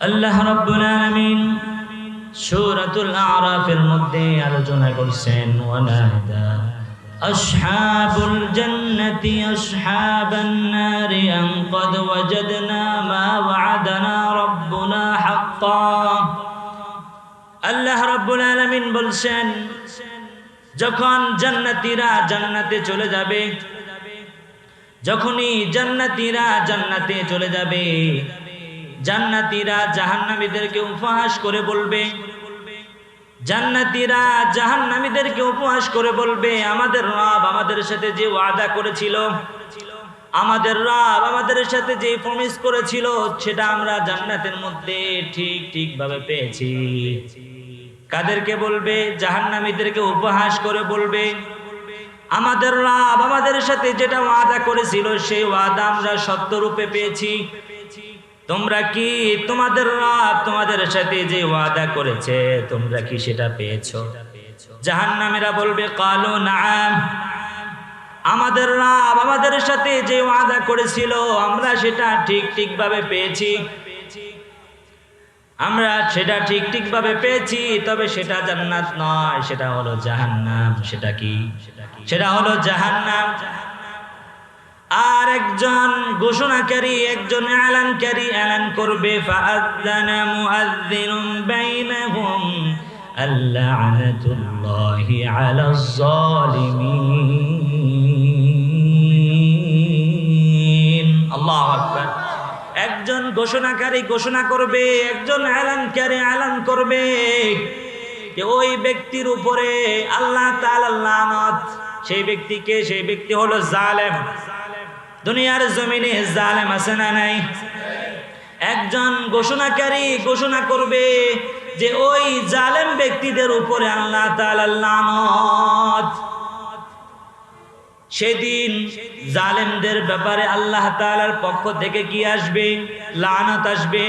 আল্লাহ রাব্বুল আলামিন সূরাতুল আরাফের মধ্যে আলোচনা করছেন ওয়ানাদা আসহাবুল জান্নাতি আসহাবান নারি আন ক্বাদ ওয়াজাদনা মা হাক্কান আল্লাহ আলামিন বলছেন, যখন জান্নাতীরা জান্নাতে চলে যাবে, যখনই জান্নাতীরা জান্নাতে চলে যাবে জান্নাতীরা জাহান্নামীদেরকে উপহাস করে বলবে, জান্নাতীরা জাহান্নামীদেরকে উপহাস করে বলবে, আমাদের রব আমাদের সাথে যে ওয়াদা করেছিল, আমাদের রব আমাদের সাথে যে প্রমিস করেছিল, সেটা আমরা জান্নাতের মধ্যে ঠিক, ঠিকভাবে পেয়েছি। কাদেরকে বলবে, জাহান্নামীদেরকে উপহাস করে বলবে, আমাদের রব আমাদের সাথে যেটা ওয়াদা করেছিল, সেই ওয়াদা আমরা সত্যরূপে পেয়েছি। তোমরা কি তোমাদের রব তোমাদের সাথে যে ওয়াদা করেছে, তোমরা কি সেটা পেয়েছ? জাহান্নামীরা বলবে, কালো নাম আমাদের রব আমাদের সাথে যে ওয়াদা করেছিল, আমরা সেটা ঠিক ঠিকভাবে পেয়েছি। আমরা সেটা ঠিক ঠিকভাবে পেয়েছি, তবে সেটা জান্নাত নয়, সেটা হলো জাহান্নাম। সেটা কি? সেটা হলো জাহান্নাম। আর একজন ঘোষণাকারী একজন এলানকারী এলান করবে ফাআযানা মুআযযিনুম বাইনাহুম আল্লা'নাতুল্লাহি আলাজ জালিমিন আল্লাহু আকবার। একজন ঘোষণাকারী ঘোষণা করবে একজন এলানকারী এলান করবে যে ওই ব্যক্তির উপরে আল্লাহ তাআলা লানত সেই ব্যক্তিকে সেই ব্যক্তি হলো জালেম। দুনিয়ার জমিনে জালেম আছে না নাই? একজন ঘোষণাকারী ঘোষণা করবে যে ওই জালেম ব্যক্তিদের উপরে আল্লাহ লানত। সেদিন জালেমদের ব্যাপারে আল্লাহ তাআলার পক্ষ থেকে কি আসবে? লানত আসবে।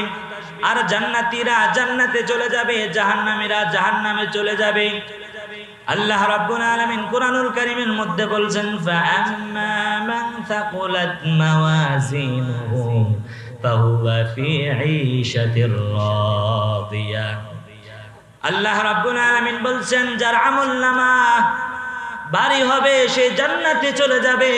আর জান্নাতীরা জান্নাতে চলে যাবে, জাহান্নামীরা জাহান্নামে চলে যাবে। আল্লাহ রাব্বুল আলামিন কুরআনুল কারীমের মধ্যে বলছেন ফাআম্মা মান থাকুলাত মাওয়াজিনুহু ফাহুয়া ফি ঈশাতির রাদিয়া আল্লাহ রাব্বুল আলামিন বলছেন যার আমলনামা ভারী হবে সে জান্নাতে চলে যাবে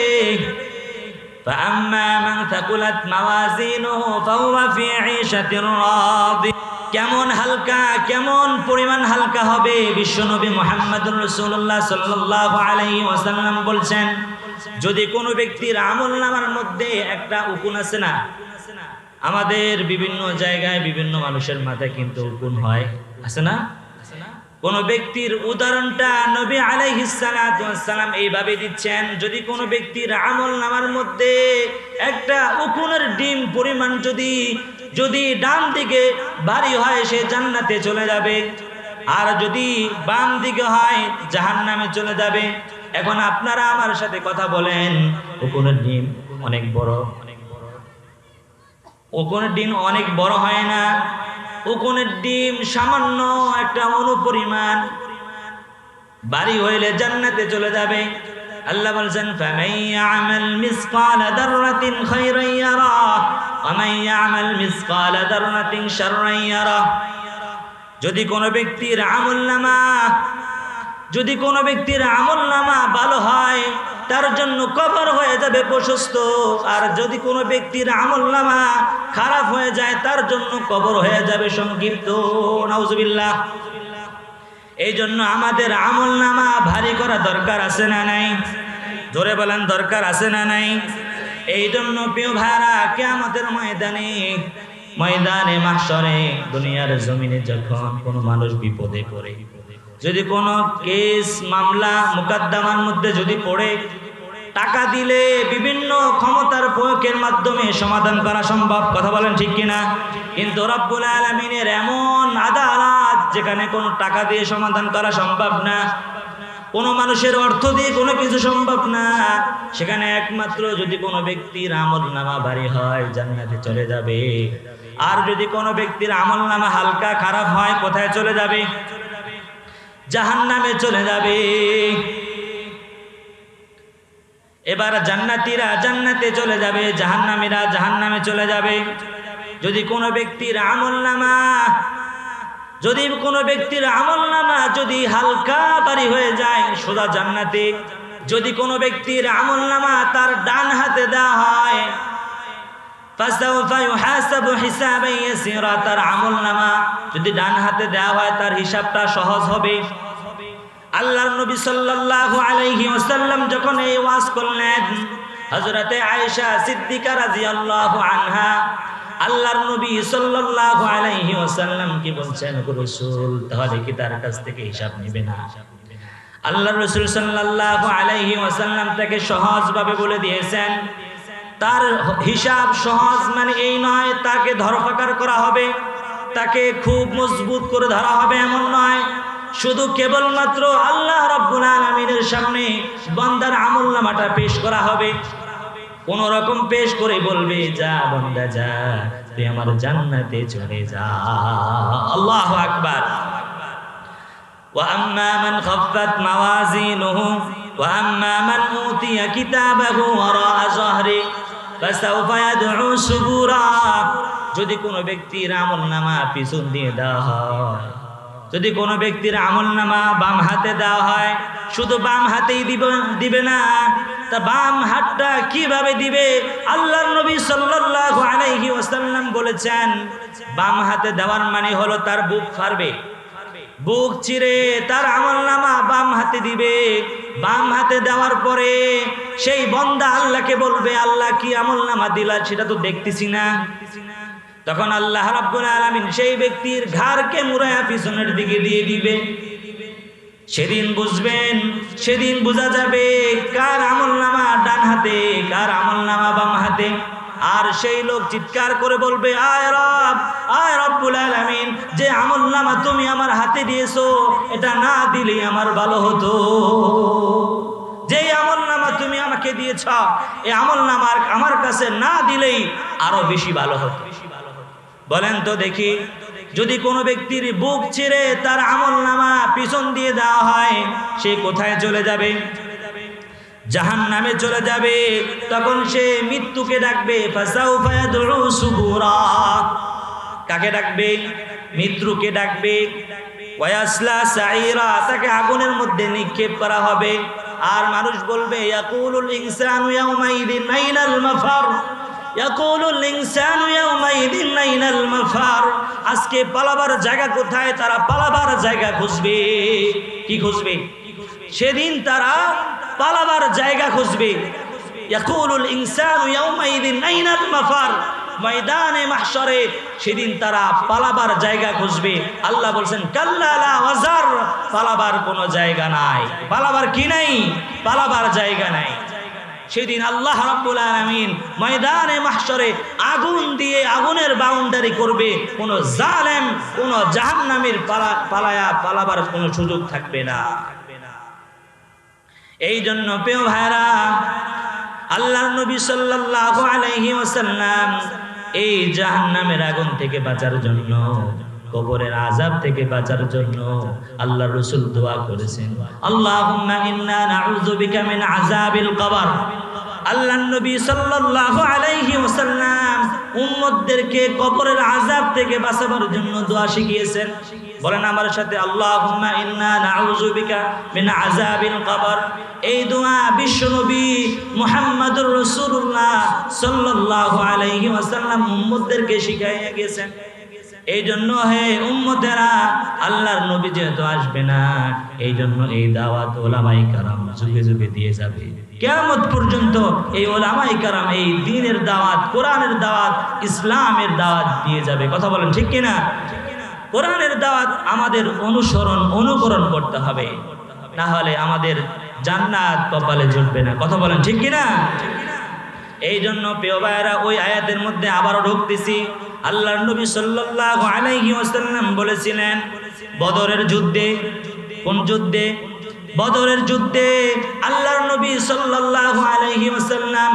فأما من ثقلت موازينه فهو في عيشة راضية কেমন হালকা কেমন পরিমাণ হালকা হবে বিশ্বনবী মোহাম্মদুর রসুল্লাহ সাল্লাহ আলাই ওয়াসাল্লাম বলছেন যদি কোনো ব্যক্তির আমল নামার মধ্যে একটা উকুন আছে না, আমাদের বিভিন্ন জায়গায় বিভিন্ন মানুষের মাথায় কিন্তু উকুন হয়। আছে না? কোন ব্যক্তির উদাহরণটা নবী আলাইহিসালাম এইভাবে দিচ্ছেন, যদি কোনো ব্যক্তির আমল নামার মধ্যে একটা উকুনের ডিম পরিমাণ যদি যদি ডান দিকে ভারী হয় সে জান্নাতে চলে যাবে, আর যদি বাম দিকে হয় জাহান নামে চলে যাবে। এখন আপনারা আমার সাথে কথা বলেন। উকুনের ডিম অনেক বড়। উকুনের ডিম অনেক বড় হয় না। উকুনের ডিম সামান্য একটা অনুপরিমাণ। বাড়ি হইলে জান্নাতে চলে যাবে। আল্লাহ বলছেন যদি কোনো ব্যক্তির আমলনামা যদি কোনো ব্যক্তির আমলনামা ভালো হয়, তার জন্য কবর হয়ে যাবে প্রশস্ত। আর যদি কোনো ব্যক্তির আমলনামা খারাপ হয়ে যায়, তার জন্য কবর হয়ে যাবে সংক্ষিপ্ত। নাউজুবিল্লাহ। এই জন্য আমাদের আমলনামা ভারী করা দরকার আছে না নাই? ধরে বলেন দরকার আছে না নাই? এই জন্য প্রিয় ভাড়া কেমতের ময়দানে ময়দানে মাসরে দুনিয়ার জমিনে যখন কোনো মানুষ বিপদে পড়ে যদি কোনো কেস, মামলা, মোকদ্দমার মধ্যে যদি পড়ে, টাকা দিলে বিভিন্ন ক্ষমতার প্রয়োগের মাধ্যমে সমাধান করা সম্ভব। কথা বলেন ঠিক কিনা? কিন্তু রব্বুল আলমিনের এমন আদালত যেখানে কোনো টাকা দিয়ে সমাধান করা সম্ভব না, কোনো মানুষের অর্থ দিয়ে কোনো কিছু সম্ভব না, সেখানে একমাত্র যদি কোনো ব্যক্তির আমল নামা ভারী হয়, জান্নাতে চলে যাবে। আর যদি কোনো ব্যক্তির আমল নামা হালকা খারাপ হয়, কোথায় চলে যাবে? জাহান নামে চলে যাবে। এবার জান্নাতীরা জান্নাতে চলে যাবে, জাহান্নামীরা জাহান্নামে চলে যাবে। যদি কোনো ব্যক্তির আমল নামা, যদি কোনো ব্যক্তির আমল নামা যদি হালকা বাড়ি হয়ে যায় সোজা জান্নাতে, যদি কোনো ব্যক্তির আমল নামা তার ডান হাতে দেওয়া হয় তার আমল নামা যদি ডান হাতে দেওয়া হয়, তার হিসাবটা সহজ হবে। আল্লাহর নবী সাল্লাল্লাহু আলাইহি ওয়াসাল্লাম যখন এই ওয়াজ করলেন, হযরতে আয়েশা সিদ্দিকা রাদিয়াল্লাহু আনহা, আল্লাহর নবী সাল্লাল্লাহু আলাইহি ওয়াসাল্লাম কি বলছেন রাসূল, তাহলে কি তার কাছ থেকে হিসাব নেবে না? আল্লাহর রাসূল সাল্লাল্লাহু আলাইহি ওয়াসাল্লাম তাকে সহজভাবে বলে দিয়েছেন তার হিসাব সহজ মানে এই নয় তাকে ধরফাকার করা হবে তাকে খুব মজবুত করে ধরা হবে এমন নয় শুধু কেবলমাত্র আল্লাহ রব্বুল আলমিনের সামনে বন্দার আমল নামাটা পেশ করা হবে কোন রকম পেশ করে বলবে যা বন্দা যা তুই আমার জান্নাতে চলে যা আল্লাহ আকবার وأما من خفت موازينه وأما من أوتي كتابه وراء ظهره فسوف يدعو سبورا যদি কোনো ব্যক্তির আমল নামা পিছন দিয়ে দেওয়া হয়, যদি কোনো ব্যক্তির আমল নামা বাম হাতে দেওয়া হয়, শুধু বাম হাতেই দিবে দিবে না। তা বাম হাতটা কীভাবে দিবে? আল্লাহ নবী ওয়াসাল্লাম বলেছেন, বাম হাতে দেওয়ার মানে হলো তার বুক ফারবে বুক চিরে তার আমল নামা বাম হাতে দিবে। বাম হাতে দেওয়ার পরে সেই বন্দা আল্লাহকে বলবে, আল্লাহ কি আমল নামা দিলা সেটা তো দেখতেছি না। তখন আল্লাহ রাব্বুল আলামিন সেই ব্যক্তির ঘাড়কে মুড়ায়া পিছনের দিকে দিয়ে দিবে। সেদিন বুঝবেন, সেদিন বোঝা যাবে কার আমল নামা ডান হাতে, কার আমল নামা বাম হাতে। আর সেই লোক চিৎকার করে বলবে, আয় রব, আয় রব্বুল আলামিন, যে আমল নামা তুমি আমার হাতে দিয়েছ, এটা না দিলে আমার ভালো হতো। যে আমল নামা তুমি আমাকে দিয়েছ এই আমল নামা আমার কাছে না দিলেই আরও বেশি ভালো হতো। বলেন তো দেখি, যদি কোনো ব্যক্তির বুক ছিঁড়ে তার আমল নামা পিছন দিয়ে দেওয়া হয়, সে কোথায় চলে যাবে? জাহান নামে চলে যাবে। তখন সে মৃত্যুকে ডাকবে কাকে ডাকবে? মৃত্যুকে ডাকবে। তাকে আগুনের মধ্যে নিক্ষেপ করা হবে। আর মানুষ বলবে আজকে পালাবার জায়গা কোথায়? তারা পালাবার জায়গা খুঁজবে। কি খুঁজবে? সেদিন তারা পালাবার জায়গা খুঁজবে। ময়দানে, মাহশরে সেদিন তারা পালাবার জায়গা খুঁজবে। আল্লাহ বলছেন কাল্লালা ওয়াজার। পালাবার কোনো জায়গা নাই। পালাবার কি নাই? পালাবার জায়গা নাই। সেদিন আল্লাহ রাব্বুল আলামিন ময়দানে, মাহশরে আগুন দিয়ে আগুনের বাউন্ডারি করবে। কোনো জালেম, কোনো জাহান্নামীর পালা পালায়া পালাবার কোনো সুযোগ থাকবে না। এই জন্য পেও ভাইরা আল্লাহ নবী সাল্লাল্লাহু আলাইহি ওয়াসাল্লাম এই জাহান্নামের আগুন থেকে বাঁচার জন্য, কবরের আজাব থেকে বাঁচার জন্য আল্লাহ রসুল দোয়া করেছেন। আল্লাহুম্মা ইন্না নাউযু বিকা মিন আযাবিল কবর। আল্লাহ নবী সাল্লাল্লাহু আলাইহি ওয়াসাল্লাম উম্মতদেরকে কবরের আযাব থেকে বাঁচাবার জন্য দোয়া শিখিয়েছেন। বলেন আমার সাথে, আল্লাহুম্মা ইন্না নাউযু বিকা মিন আযাবিল কবর। এই দোয়া বিশ্বনবী মুহাম্মদুর রাসূলুল্লাহ সাল্লাল্লাহু আলাইহি ওয়াসাল্লাম উম্মতদেরকে শিখাইয়া গেছেন। এই জন্য হে উম্মতেরা, আল্লাহর নবী যেহেতু আসবে না এই জন্য এই দাওয়াত ওলামাই কারাম যুগে যুগে দিয়ে যাবে। কেয়ামত পর্যন্ত এই ওলামাই কারাম এই দিনের দাওয়াত, কোরআনের দাওয়াত, ইসলামের দাওয়াত দিয়ে যাবে। কথা বলেন ঠিক কিনা? কোরআনের দাওয়াত আমাদের অনুসরণ, অনুকরণ করতে হবে। না হলে আমাদের জান্নাত কপালে জুটবে না। কথা বলেন ঠিক কিনা? এই জন্য প্রিয় ভাইয়েরা, ওই আয়াতের মধ্যে আবারও ঢুকতেছি। আল্লাহ নবী সাল্লাল্লাহু আলাইহি ওয়াসাল্লাম বলেছিলেন, বদরের যুদ্ধে, কোন যুদ্ধে? বদরের যুদ্ধে আল্লাহর নবী সাল্লাল্লাহু আলাইহি ওয়াসাল্লাম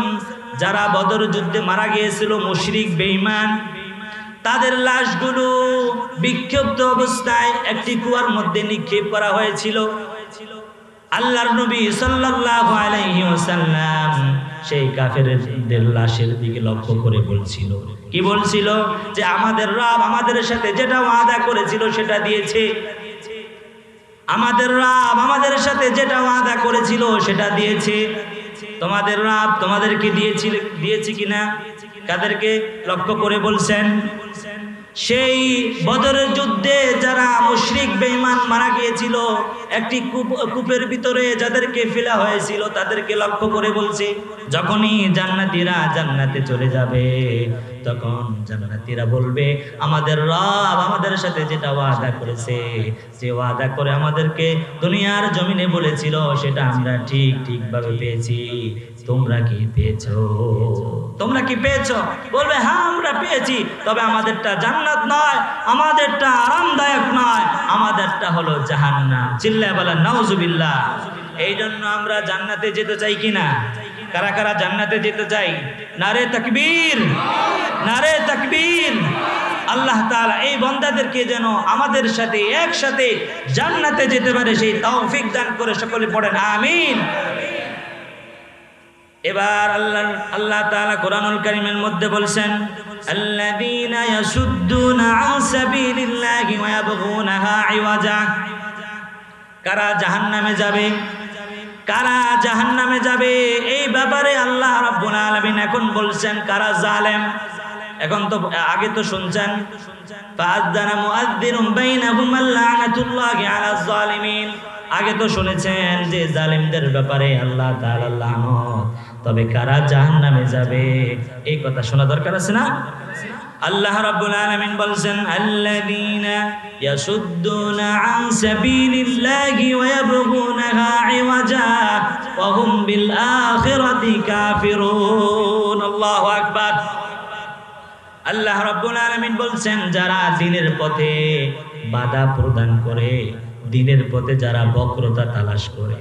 যারা বদর যুদ্ধে মারা গিয়েছিল, মুশরিক, বেঈমান, তাদের লাশগুলো বিক্ষিপ্ত অবস্থায় একটি কুয়ার মধ্যে নিক্ষেপ করা হয়েছিল। আল্লাহর নবী সাল্লাল্লাহু আলাইহি ওয়াসাল্লাম সেই কাফেরদের লাশের দিকে লক্ষ্য করে বলছিল, কি বলছিল? যে আমাদের রব আমাদের সাথে যেটা ওয়াদা করেছিল সেটা দিয়েছে। আমাদের রাব আমাদের সাথে যেটা ওয়াদা করেছিল সেটা দিয়েছে। তোমাদের রাব তোমাদেরকে দিয়েছিল, দিয়েছে কিনা? কাদেরকে লক্ষ্য করে বলছেন? সেই বদরের যুদ্ধে যারা মুশরিক, বেঈমান মারা গিয়েছিল, একটি কূপ, কূপের ভিতরে যাদেরকে ফেলা হয়েছিল, তাদেরকে লক্ষ্য করে বলছে, যখনই জান্নাতীরা জান্নাতে চলে যাবে, তখন জান্নাতীরা বলবে, আমাদের রব আমাদের সাথে যেটা ওয়াদা করেছে, যে ওয়াদা করে আমাদেরকে দুনিয়ার জমিনে বলেছিল, সেটা আমরা ঠিক, ঠিকভাবে পেয়েছি। তোমরা কি পেয়েছ? তোমরা কি পেয়েছ? বলবে হ্যাঁ আমরা পেয়েছি। তবে আমাদেরটা জান্নাত নয়, আমাদেরটা আরামদায়ক নয়, আমাদেরটা হলো জাহান্নাম। চিল্লায় বলা নাউজুবিল্লাহ। এই জন্য আমরা জান্নাতে যেতে চাই কিনা কারা কারা জান্নাতে যেতে চাই? নারে তাকবীর। নারে তাকবীর। আল্লাহ তাআলা এই বন্দাদেরকে যেন আমাদের সাথে একসাথে জান্নাতে যেতে পারে, সেই তৌফিক দান করে সকলে পড়েন, আমিন। এবার আল্লাহ আল্লাহ তাআলা কোরআনুল কারীমের মধ্যে বলছেন, আল্লাযীনা ইয়াসুদ্দুনা আন সাবিলিল্লাহি ওয়া ইয়াবগুনাহা ইওয়াজা। কারা জাহান্নামে যাবে? কারা জাহান্নামে যাবে? এই ব্যাপারে আল্লাহ রাব্বুল আলামিন এখন বলছেন, কারা জালেম? এখন তো আগে তো শুনছেন ফাআযানা মুআযযিরুম বাইনাহুম লানাতুল্লাহি আলাজ জালিমিন আগে তো শুনেছেন যে জালিমদের ব্যাপারে আল্লাহ তাআলা লানত। তবে কারা জাহান্নামে যাবে? এই কথা শোনা দরকার আছে না? আল্লাহ রাব্বুল আলামিন বলছেন, আল্লাযীনা ইয়াসুদ্দুনা আন সাবিলিল্লাহি ওয়া ইয়াবগুনাহা ইওয়াজা ওয়া হুম বিল আখিরাতি কাফিরুন। আল্লাহু আকবার। আল্লাহ রাব্বুল আলামিন বলছেন, যারা দিনের পথে বাধা প্রদান করে, দিনের পথে যারা বক্রতা তালাশ করে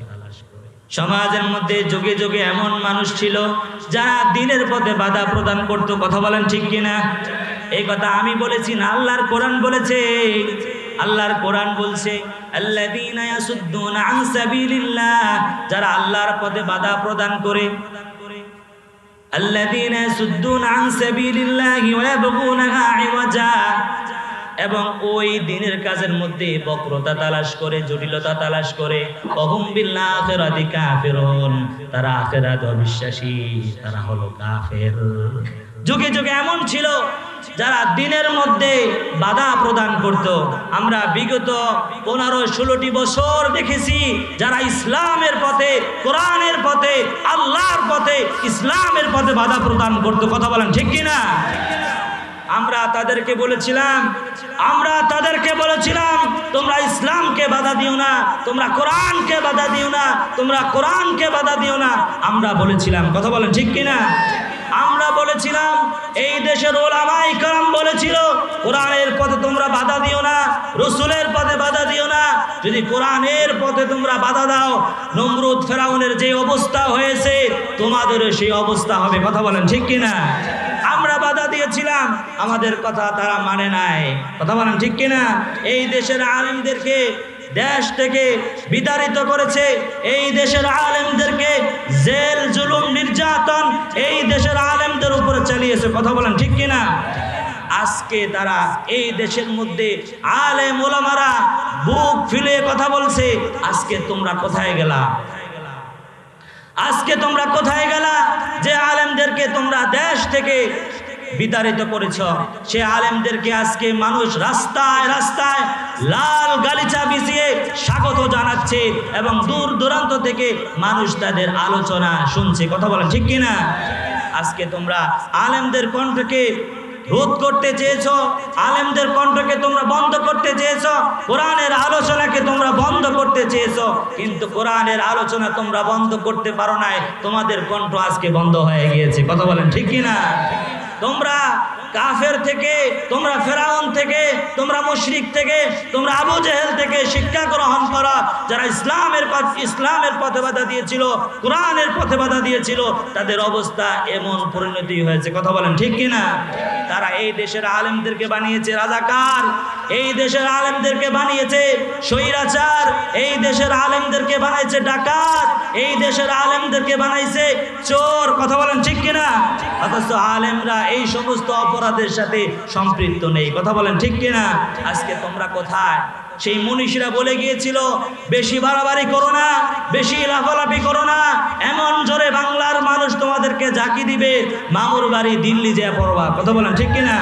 সমাজের মধ্যে যোগে যোগে এমন মানুষ ছিল যারা দিনের পথে বাধা প্রদান করত, কথা বলেন ঠিক কিনা? এই কথা আমি বলেছি না, আল্লাহর কোরআন বলেছে। আল্লাহর কোরআন বলছে যারা আল্লাহর পথে বাধা প্রদান করে। আল্লাহ আল্লাযীনা এবং ওই দিনের কাজের মধ্যে বক্রতা তালাশ করে, জটিলতা তালাশ করে তারা আখিরাত অবিশ্বাসী, তারা হলো কাফের। যুগে যুগে এমন ছিল, যারা দিনের মধ্যে বাধা প্রদান করত। আমরা বিগত পনেরো, ষোলোটি বছর দেখেছি, যারা ইসলামের পথে, কোরআনের পথে, আল্লাহর পথে, ইসলামের পথে বাধা প্রদান করত। কথা বলেন ঠিক কিনা? আমরা তাদেরকে বলেছিলাম, আমরা তাদেরকে বলেছিলাম, তোমরা ইসলামকে বাধা দিও না, তোমরা কোরআনকে বাধা দিও না, তোমরা কোরআনকে বাধা দিও না। আমরা বলেছিলাম, কথা বলেন ঠিক কিনা? আমরা বলেছিলাম, এই দেশের ওলামাই কালাম বলেছিল, কোরআনের পথে তোমরা বাধা দিও না, রসুলের পথে বাধা দিও না, যদি কোরআনের পথে তোমরা বাধা দাও, নমরুদ ফেরাউনের যে অবস্থা হয়েছে, তোমাদেরও সেই অবস্থা হবে, কথা বলেন ঠিক কিনা? দিয়েছিলাম আমাদের কথা তারা মানে নাই। কথা বলেন ঠিক কিনা? এই দেশের আলেমদেরকে দেশ থেকে বিতাড়িত করেছে, এই দেশের আলেমদেরকে জেল, জুলুম, নির্যাতন এই দেশের আলেমদের উপরে চালিয়েছে। কথা বলেন ঠিক কিনা? আজকে তারা এই দেশের মধ্যে আলেম ওলামারা বুক ফিলে কথা বলছে, আজকে তোমরা কোথায় গেলা? আজকে তোমরা কোথায় গেলা যে আলেমদেরকে তোমরা দেশ থেকে বিতাড়িত করেছ। সে আলেমদেরকে আজকে মানুষ রাস্তায় রাস্তায় লাল গালিচা বিছিয়ে স্বাগত জানাচ্ছে এবং দূর দূরান্ত থেকে মানুষ তাদের আলোচনা শুনছে। কথা বলেন, ঠিক কিনা? আজকে তোমরা আলেমদের কণ্ঠকে রোধ করতে চেয়েছো, আলেমদের কণ্ঠকে তোমরা বন্ধ করতে চেয়েছো, কোরআনের আলোচনাকে তোমরা বন্ধ করতে চেয়েছো, কিন্তু কোরআনের আলোচনা তোমরা বন্ধ করতে পারো নাই। তোমাদের কণ্ঠ আজকে বন্ধ হয়ে গিয়েছে। কথা বলেন, ঠিক কি না তোমরা কাফের থেকে, তোমরা ফেরাউন থেকে, তোমরা মুশরিক থেকে, তোমরা আবু জেহেল থেকে শিক্ষা গ্রহণ করা, যারা ইসলামের ইসলামের পথে বাধা দিয়েছিল, কোরআনের পথে বাধা দিয়েছিল, তাদের অবস্থা এমন পরিণতি হয়েছে। কথা বলেন ঠিক কিনা তারা এই দেশের আলেমদেরকে বানিয়েছে, রাজাকার। এই দেশের আলেমদেরকে বানিয়েছে, স্বৈরাচার। এই দেশের আলেমদেরকে বানাইছে, ডাকাত। এই দেশের আলেমদেরকে বানাইছে, চোর। কথা বলেন ঠিক কিনা অথচ আলেমরা এই সমস্ত অপরাধের সাথে সম্পৃক্ত নেই। কথা বলেন ঠিক কিনা? আজকে তোমরা কোথায়? সেই মনীষীরা বলে গিয়েছিল, বেশি বাড়াবাড়ি করো না, বেশি লাফালাফি করো না। এমন জোরে বাংলার মানুষ তোমাদেরকে ঝাঁকি দিবে, মামুর বাড়ি দিল্লি যে পড়বা। কথা বলেন ঠিক কিনা?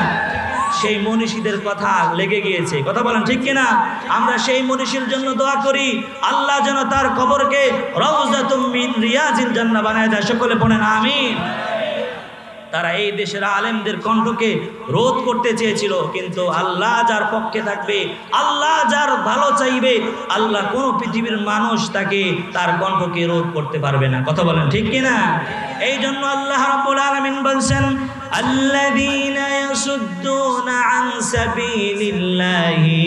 সেই মনীষীদের কথা লেগে গিয়েছে। কথা বলেন ঠিক কিনা? আমরা সেই মনীষীর জন্য দোয়া করি, আল্লাহ যেন তার খবরকে রওজাতুম মিন রিয়াজিল জান্নাহ বানায় দেয়। সকলে পড়েন আমিন। তারা এই দেশের আলেমদের কণ্ঠকে রোধ করতে চেয়েছিল, কিন্তু আল্লাহ যার পক্ষে থাকবে, আল্লাহ যার ভালো চাইবে, আল্লাহ কোনো পৃথিবীর মানুষ তাকে তার কণ্ঠকে রোধ করতে পারবে না। কথা বলেন ঠিক কিনা? এই জন্য আল্লাহ রাব্বুল আলামিন বলছেন আন সাবিলিল্লাহি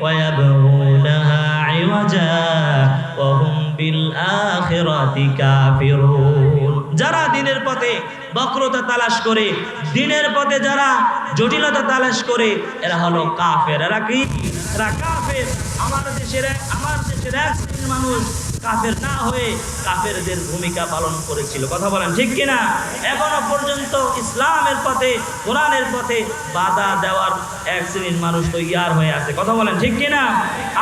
ওয়া ইয়াবগুনাহা ইওয়াজা ওয়া হুম বিল আখিরাতি কাফিরুন। যারা দিনের পথে বক্রতা তালাশ করে, দিনের পথে যারা জটিলতা তালাশ করে, এরা হলো কাফের। এরা কি? এরা কাফের। আমার দেশের আমার দেশের এক শ্রেণির মানুষ কাফের না হয়ে কাফেরদের ভূমিকা পালন করেছিল। কথা বলেন ঠিক কিনা? এখনও পর্যন্ত ইসলামের পথে, কোরআনের পথে বাধা দেওয়ার এক শ্রেণির মানুষ তো ইয়ার হয়ে আছে। কথা বলেন ঠিক কিনা?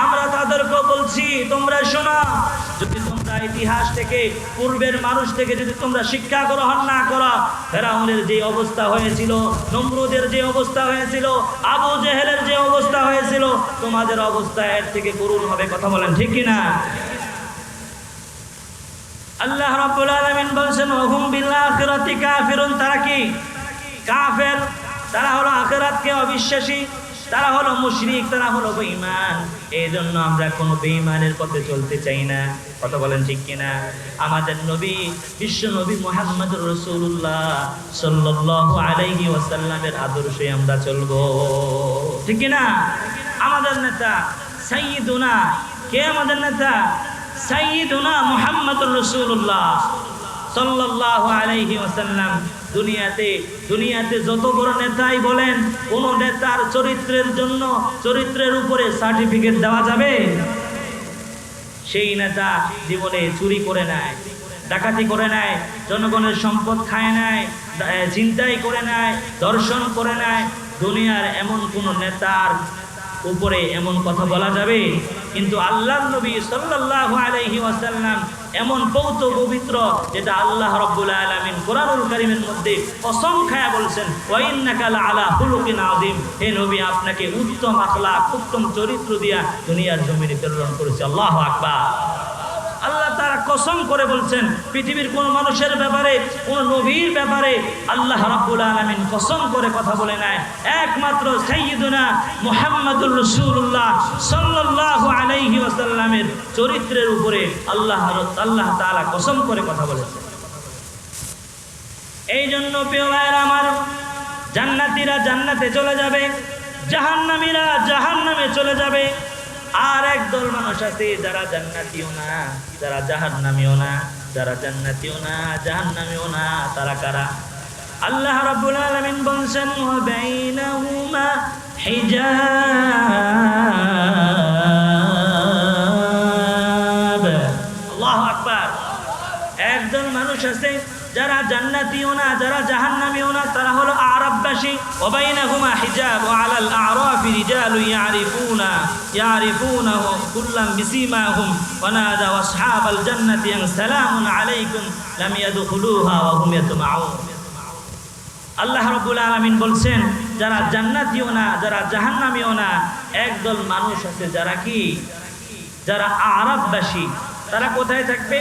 আমরা তাদেরকেও বলছি, তোমরা শোনা, যদি ইতিহাস থেকে, পূর্বের মানুষ থেকে যদি তোমরা শিক্ষা গ্রহণ না করো, ফেরাউনের যে অবস্থা হয়েছিল, নমরুদের যে অবস্থা হয়েছিল, আবু জেহেলের যে অবস্থা হয়েছিল, তোমাদের অবস্থা এর থেকে করুণ হবে, কথা বলেন ঠিক কিনা আল্লাহ রাব্বুল আলামিন বলছেন, ওহুম বিল আখিরাতি কাফিরুন তারা কি? কাফের, তারা হলো আখিরাতকে অবিশ্বাসী। তারা হলো মুশরিক, তারা হলো বেঈমান। এই জন্য আমরা কোনো বেঈমানের পথে চলতে চাই না। কথা বলেন ঠিক কিনা? আমাদের নবী, বিশ্ব নবী মুহাম্মদুর রাসূলুল্লাহ সাল্লাল্লাহু আলাইহি ওয়াসাল্লামের আদর্শে আমরা চলবো। ঠিক কিনা? আমাদের নেতা সাইয়্যিদুনা, কে আমাদের নেতা? সাইয়্যিদুনা মুহাম্মদুর রাসূলুল্লাহ সাল্লাল্লাহু আলাইহি ওয়াসাল্লাম। দুনিয়াতে দুনিয়াতে যত বড় নেতাই বলেন, কোন নেতার চরিত্রের জন্য চরিত্রের উপরে সার্টিফিকেট দেওয়া যাবে? সেই নেতা জীবনে চুরি করে নেয়, ডাকাতি করে নেয়, জনগণের সম্পদ খায় নেয় চিন্তাই করে নেয় দর্শন করে নেয়। দুনিয়ার এমন কোন নেতার উপরে এমন কথা বলা যাবে? কিন্তু আল্লাহ নবী সাল্লাল্লাহু আলাইহি ওয়াসাল্লাম এমন বহুত পবিত্র যেটা আল্লাহ রব্বুল আলমিন কোরআনুল করিমের মধ্যে অসংখ্যায় খায়া বলছেন ওয়াইনাকাল আলা হুলুকিন আদিম হে নবী, আপনাকে উত্তম আখলা উত্তম চরিত্র দিয়া দুনিয়ার জমিনে প্রেরণ করেছে আল্লাহ আল্লাহ তারা কসম করে বলছেন, পৃথিবীর কোন মানুষের ব্যাপারে, কোন নবীর ব্যাপারে আল্লাহ রাব্বুল আলামিন কসম করে কথা বলে নেয়। একমাত্র সাইয়্যিদুনা মুহাম্মাদুর রসুল্লাহ সাল্লাল্লাহু আলাইহি ওয়াসাল্লামের চরিত্রের উপরে আল্লাহ আল্লাহ তালা কসম করে কথা বলেছেন। এই জন্য প্রিয় ভাইয়েরা আমার, জান্নাতীরা জান্নাতে চলে যাবে, জাহান্নামীরা জাহান্নামে চলে যাবে আর একদল মানুষ আছে যারা জান্নাতিও না, যারা জাহান নামিও না, যারা জান্নাতিও না জাহান নামিও না, তারা কারা? আল্লাহ রাবুল আলামিন বলছেন, ওয়া বাইনাহুমা জান্নাতিও না, যারা জাহান্নামীও না, তারা হলো আরববাসী। ওবাইনাহুমা হিজাব ওয়া আলাল আরাফি রিজালু ইয়ারিফুনা, ইয়ারিফুনাহু কুল্লাম বিসিমাহুম ওয়া নাদাউ আসহাবাল জান্নাতি আন আলাইকুম, লাম ইয়াদখুলুহা ওয়া হুম ইয়াতমাউন। আল্লাহ রাব্বুল আলামিন বলছেন, যারা জান্নাতিও না, যারা জাহান্নামীও না, একদল মানুষ আছে, যারা কি? যারা আরববাসী। তারা কোথায় থাকবে?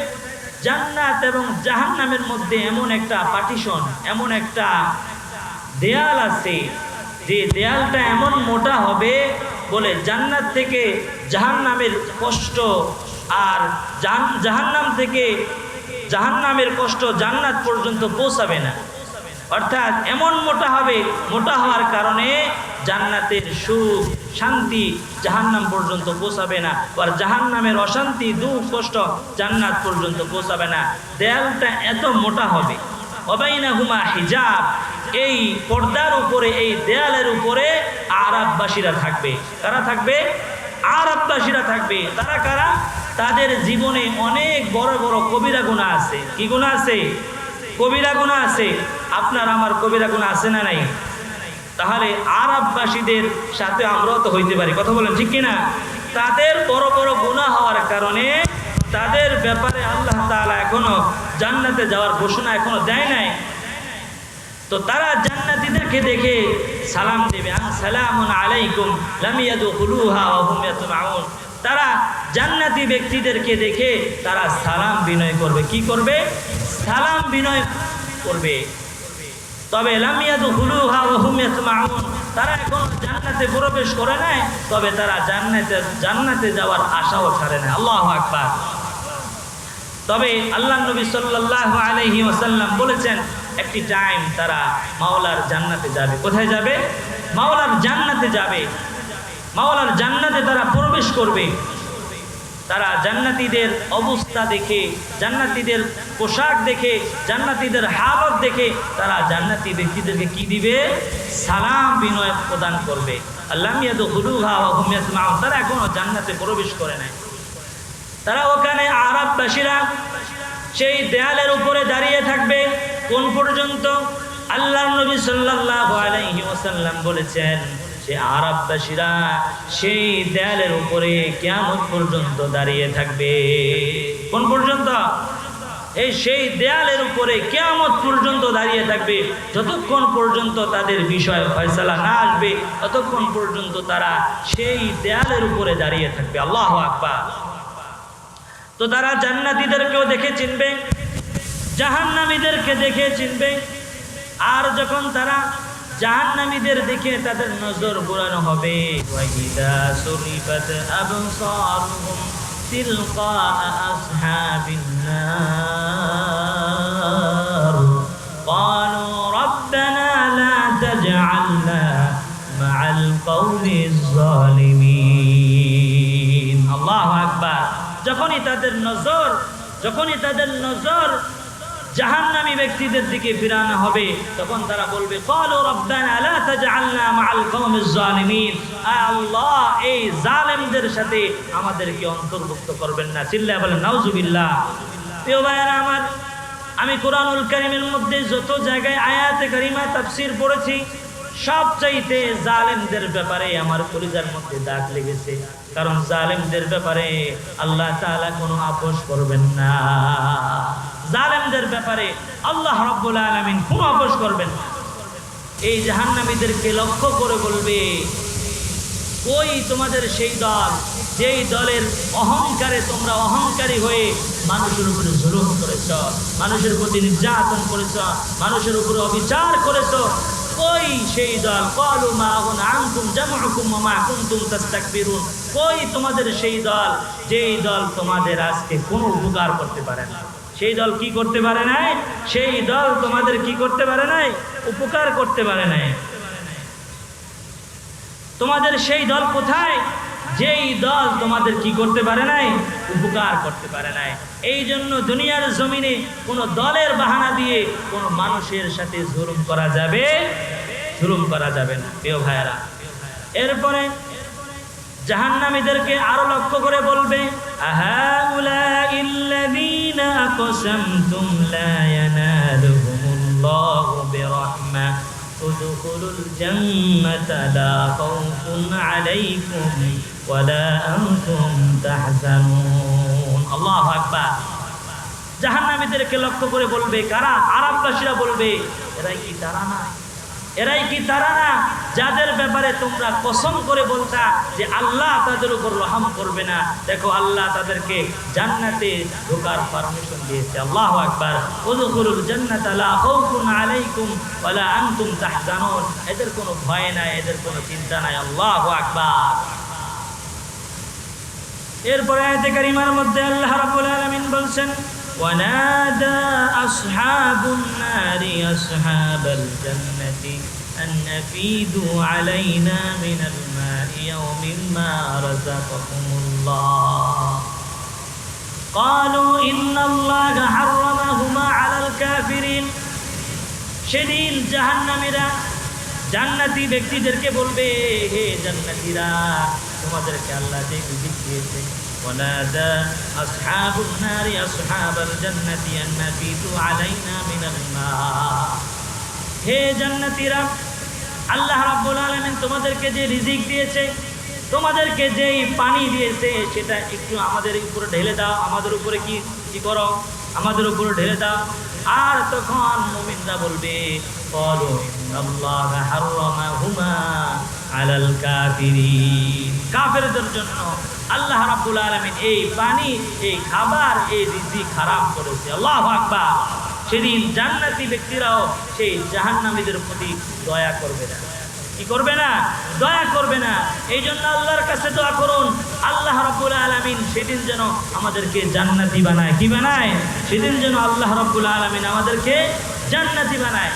জান্নাত এবং জাহান্নামের মধ্যে এমন একটা পার্টিশন এমন একটা দেয়াল আছে, যে দেয়ালটা এমন মোটা হবে বলে জান্নাত থেকে জাহান্নামের কষ্ট আর জাহান্নাম থেকে জাহান্নামের কষ্ট জান্নাত পর্যন্ত পৌঁছাবে না। অর্থাৎ এমন মোটা হবে, মোটা হওয়ার কারণে জান্নাতের সুখ, শান্তি জাহান্নাম পর্যন্ত পৌঁছাবে না। আর জাহান্নামের অশান্তি, দুঃখ, কষ্ট জান্নাত পর্যন্ত পৌঁছাবে না। দেয়ালটা এত মোটা হবে। অবাইনা হুমা হিজাব। এই পর্দার উপরে, এই দেয়ালের উপরে আরববাসীরা থাকবে। কারা থাকবে? আরববাসীরা থাকবে। তারা কারা? তাদের জীবনে অনেক বড় বড় কবিরা গুণা আছে। কি গুণা আছে? কবিরা গুণা আছে। আপনার আমার কবিরা গুণা আছে না নাই? তাহলে আরববাসীদের সাথে আমরাও তো হইতে পারি। কথা বলেন ঠিক কিনা? তাদের বড় বড় গুণা হওয়ার কারণে তাদের ব্যাপারে আল্লাহ তাআলা এখনও জান্নাতে যাওয়ার ঘোষণা এখনও দেয় নাই। তো তারা জান্নাতীদেরকে দেখে সালাম দেবে। আলাইকুম তারা জান্নাতি ব্যক্তিদেরকে দেখে তারা সালাম বিনয় করবে। কি করবে? সালাম বিনয় করবে। তবে তারা এখন জান্নাতে প্রবেশ করে নাই, তবে তারা জান্নাতে জান্নাতে যাওয়ার আশাও ছাড়ে না আল্লাহ আকবার। তবে আল্লাহ নবী সাল্লাল্লাহু আলাইহি ওয়াসাল্লাম বলেছেন, একটি টাইম তারা মাওলার জান্নাতে যাবে। কোথায় যাবে? মাওলার জান্নাতে যাবে। মাওলার জান্নাতে তারা প্রবেশ করবে। তারা জান্নাতীদের অবস্থা দেখে, জান্নাতীদের পোশাক দেখে, জান্নাতীদের হালত দেখে তারা জান্নাতি ব্যক্তিদেরকে কি দিবে? সালাম বিনয় প্রদান করবে। আল্লাহ মিয়াদু হুলুহা ওয়া হুম ইয়াসমাউন। তারা এখনও জান্নাতে প্রবেশ করে নাই। তারা ওখানে আরববাসীরা সেই দেয়ালের উপরে দাঁড়িয়ে থাকবে। কোন পর্যন্ত? আল্লাহ নবী সাল্লাল্লাহু আলাইহি ওয়াসাল্লাম বলেছেন সে আরববাসীরা সেই দেয়ালের উপরে কেমন পর্যন্ত দাঁড়িয়ে থাকবে। কোন পর্যন্ত? এই সেই দেয়ালের উপরে কেয়ামত পর্যন্ত দাঁড়িয়ে থাকবে। যতক্ষণ পর্যন্ত তাদের বিষয় ফয়সালা না আসবে, ততক্ষণ পর্যন্ত তারা সেই দেয়ালের উপরে দাঁড়িয়ে থাকবে। আল্লাহ আকবার। তো তারা জান্নাতিদেরকেও দেখে চিনবে, জাহান্নামীদেরকে দেখে চিনবে। আর যখন তারা জাহান্নামীদের দেখে তাদের নজর ঘোরানো হবে ওয়াইদা সুরিফাত আবসারুহুম তিলকা আসহাবিন নার قالوا ربنا لا تجعلنا مع القوم الظالمين الله أكبر যখনই তাদের নজর যখনই তাদের নজর জাহান্নামী ব্যক্তিদের দিকে ফিরানো হবে, তখন তারা বলবে কল রব্বানা লা তাজআলনা মাআল কওমিজ জালিমিন আল্লাহ, এই জালেমদের সাথে আমাদেরকে অন্তর্ভুক্ত করবেন না। চিল্লা বলেন, নাউজুবিল্লাহ। প্রিয় ভাইয়েরা আমার, আমি কোরআনুল কারিমের মধ্যে যত জায়গায় আয়াতে কারিমা তাফসির পড়েছি সব চাইতে জালেমদের ব্যাপারে আমার পরিজার মধ্যে দাগ লেগেছে। কারণ জালেমদের ব্যাপারে আল্লাহ তাআলা কোনো আপোষ করবেন না। জালেমদের ব্যাপারে আল্লাহ রাব্বুল আলামিন কোনো আপোষ করবেন না। এই জাহান্নামীদেরকে লক্ষ্য করে বলবে, ওই তোমাদের সেই দল, যেই দলের অহংকারে তোমরা অহংকারী হয়ে মানুষের উপরে জুলুম করেছ, মানুষের প্রতি নির্যাতন করেছ, মানুষের উপরে অবিচার করেছ ওই সেই দল? কই তোমাদের সেই দল? যেই দল তোমাদের আজকে কোনো উপকার করতে পারে না। সেই দল কি করতে পারে নাই? সেই দল তোমাদের কি করতে পারে নাই? উপকার করতে পারে নাই। তোমাদের সেই দল কোথায়? যেই দল তোমাদের কি করতে পারে নাই উপকার করতে পারে নাই এই জন্য দুনিয়ার জমিনে কোনো দলের বাহানা দিয়ে কোনো মানুষের সাথে জুলুম করা যাবে জুলুম করা যাবে না প্রিয় ভাইয়েরা এরপরে জাহান্নামীদেরকে আরো লক্ষ্য করে বলবে আহাউলাইল্লাযীনা আকসামতুম লা ইয়ানালুহুমুল্লাহু বিরহমা ادخلوا الجنة لا خوف عليكم ولا أنتم تحزنون الله أكبر জাহান্নামীদেরকে লক্ষ্য করে বলবে কারা আরববাসীরা বলবে এরাই কি তারা না এরাই কি তারা না যাদের ব্যাপারে তোমরা কসম করে বলতা যে আল্লাহ তাদের উপর রহম করবে না দেখো আল্লাহ তাদেরকে জান্নাতে ঢোকার পারমিশন দিয়েছে আল্লাহ আকবার উদখুলুল জান্নাত লা খাউফুন আলাইকুম ওয়ালা আনতুম তাহজানুন এদের কোনো ভয় নাই এদের কোনো চিন্তা নাই আল্লাহু আকবার এরপরে আয়াতে কারিমার মধ্যে আল্লাহ রাব্বুল আলামিন বলছেন ونادى أصحاب النار أصحاب الجنة أن أفيدوا علينا من الماء يوم ما رزقكم الله قالوا إن الله حرمهما على الكافرين সেদিন জাহান্নামীরা জান্নাতি ব্যক্তিদেরকে বলবে হে জান্নাতীরা তোমাদেরকে আল্লাহ যে রিজিক দিয়েছে ونادى أصحاب النار أصحاب الجنة أن نفيدوا علينا من الماء হে জান্নাতীরা আল্লাহ রাব্বুল আলামিন তোমাদেরকে যে রিজিক দিয়েছে তোমাদেরকে যেই পানি দিয়েছে সেটা একটু আমাদের উপরে ঢেলে দাও আমাদের উপরে কি কি করো আমাদের উপরে ঢেলে দাও আর তখন মুমিনরা বলবে বলো আল্লাহ হাররামাহুমা আলাল কাফিরিন। কাফেরদের জন্য আল্লাহ রাব্বুল আলামিন এই পানি, এই খাবার, এই রিজিক হারাম করেছে। আল্লাহু আকবার। সেদিন জান্নাতি ব্যক্তিরাও সেই জাহান্নামীদের প্রতি দয়া করবে না। কি করবে না? দয়া করবে না। এই জন্য আল্লাহর কাছে দোয়া করুন। আল্লাহ রব্বুল আলমিন সেদিন যেন আমাদেরকে জান্নাতি বানায়। কি বানায়? সেদিন যেন আল্লাহ রব্বুল আলমিন আমাদেরকে জান্নাতি বানায়।